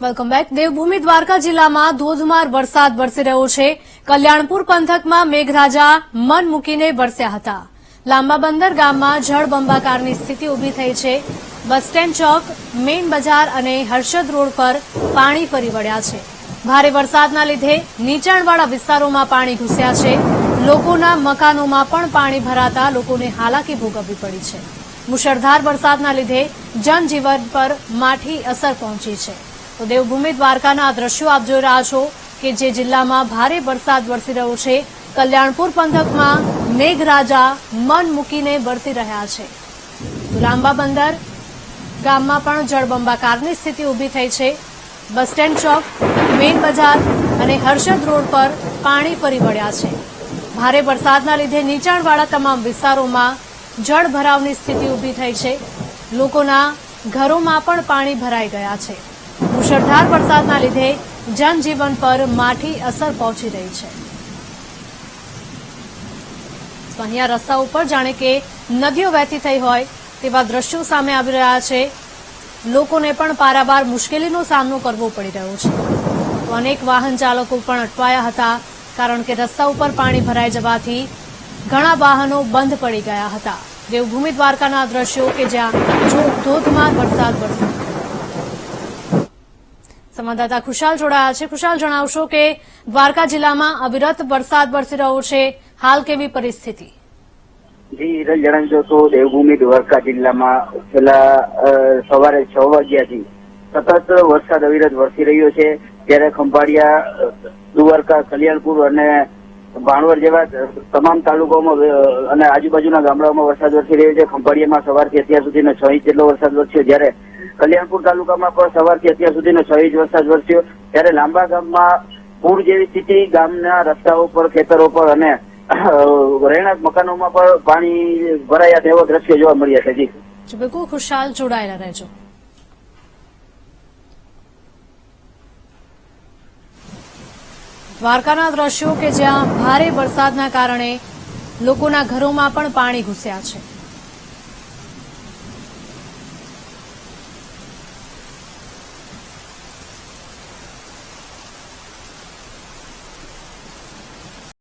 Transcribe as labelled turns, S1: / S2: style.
S1: Welcome back Devbhumi Dwarka જિલ્લામાં ધોધમાર વરસાદ વરસી રહ્યો છે. કલ્યાણપુર પંથકમાં મેઘરાજા મન મૂકીને વરસ્યા હતા. લાંબા બંદર ગામમાં જળબંબાકારની સ્થિતિ ઊભી થઈ છે. બસ સ્ટેન્ડ ચોક, મેઇન બજાર અને હર્ષદ રોડ પર પાણી ફરી વળ્યા છે. ભારે વરસાદના લીધે નીચાણવાળા વિસ્તારોમાં પાણી ઘૂસ્યા છે. લોકોના મકાનોમાં પણ પાણી ભરાતા લોકોને હાલાકી ભોગવવી પડી છે. મુશળધાર વરસાદના લીધે જનજીવન પર માઠી અસર પહોંચી છે. તો દેવભૂમિ દ્વારકાના દ્રશ્યો આપ જોઈ રહ્યા છો કે જે જિલ્લામાં ભારે વરસાદ વરસી રહ્યો છે. કલ્યાણપુર પંથકમાં મેઘરાજા મન મૂકીને વરસી રહ્યા છે. લાંબા બંદર ગામમાં પણ જળબંબાકારની સ્થિતિ ઊભી થઈ છે. બસ સ્ટેન્ડ ચોક, મેઇન બજાર અને હર્ષદ રોડ પર પાણી ફરી વળ્યા છે. ભારે વરસાદના લીધે નીચાણવાળા તમામ વિસ્તારોમાં જળ ભરાવની સ્થિતિ ઊભી થઈ છે. લોકોના ઘરોમાં પણ પાણી ભરાઈ ગયા છે. મુશળધાર વરસાદના લીધે જનજીવન પર માઠી અસર પહોંચી રહી છે. અહીંયા રસ્તા ઉપર જાણે કે નદીઓ વહેતી થઈ હોય તેવા દ્રશ્યો સામે આવી રહ્યા છે. લોકોને પણ પારાવાર મુશ્કેલીનો સામનો કરવો પડી રહ્યો છે. તો અનેક વાહન ચાલકો પણ અટવાયા હતા, કારણ કે રસ્તા ઉપર પાણી ભરાઈ જવાથી ઘણા વાહનો બંધ પડી ગયા હતા. દેવભૂમિ દ્વારકાના દ્રશ્યો કે જ્યાં ધોધમાર વરસાદ વરસ્યો. સંવાદદાતા ખુશાલ જોડાયા છે. ખુશાલ, જણાવશો કે દ્વારકા જિલ્લામાં અવિરત વરસાદ વરસી રહ્યો છે. હાલ કેવી પરિસ્થિતિ?
S2: જી રજ જણાવજો તો દેવભૂમિ દ્વારકા જિલ્લામાં છેલ્લા સવારે છ વાગ્યાથી સતત વરસાદ અવિરત વરસી રહ્યો છે. ત્યારે ખંભાળિયા, દ્વારકા કલ્યાણપુર અને ભાણવર જેવા તમામ તાલુકાઓમાં અને આજુબાજુના ગામડાઓમાં વરસાદ વરસી રહ્યો છે. ખંભાળિયામાં સવારથી અત્યાર સુધીનો છ ઇંચ જેટલો વરસાદ વરસ્યો. જ્યારે કલ્યાણપુર તાલુકામાં પણ સવારથી અત્યાર સુધીનો છ ઇંચ વરસાદ વરસ્યો. ત્યારે લાંબા ગામમાં પૂર જેવી સ્થિતિ, ગામના રસ્તાઓ પર, ખેતરો પર અને રહેણાંક મકાનોમાં પણ પાણી ભરાયા તેવા દ્રશ્યો જોવા મળ્યા છે.
S1: જી. બિલકુલ ખુશાલ જોડાયેલા રહેજો. દ્વારકાના દ્રશ્યો કે જ્યાં ભારે વરસાદના કારણે લોકોના ઘરોમાં પણ પાણી ઘૂસ્યા છે.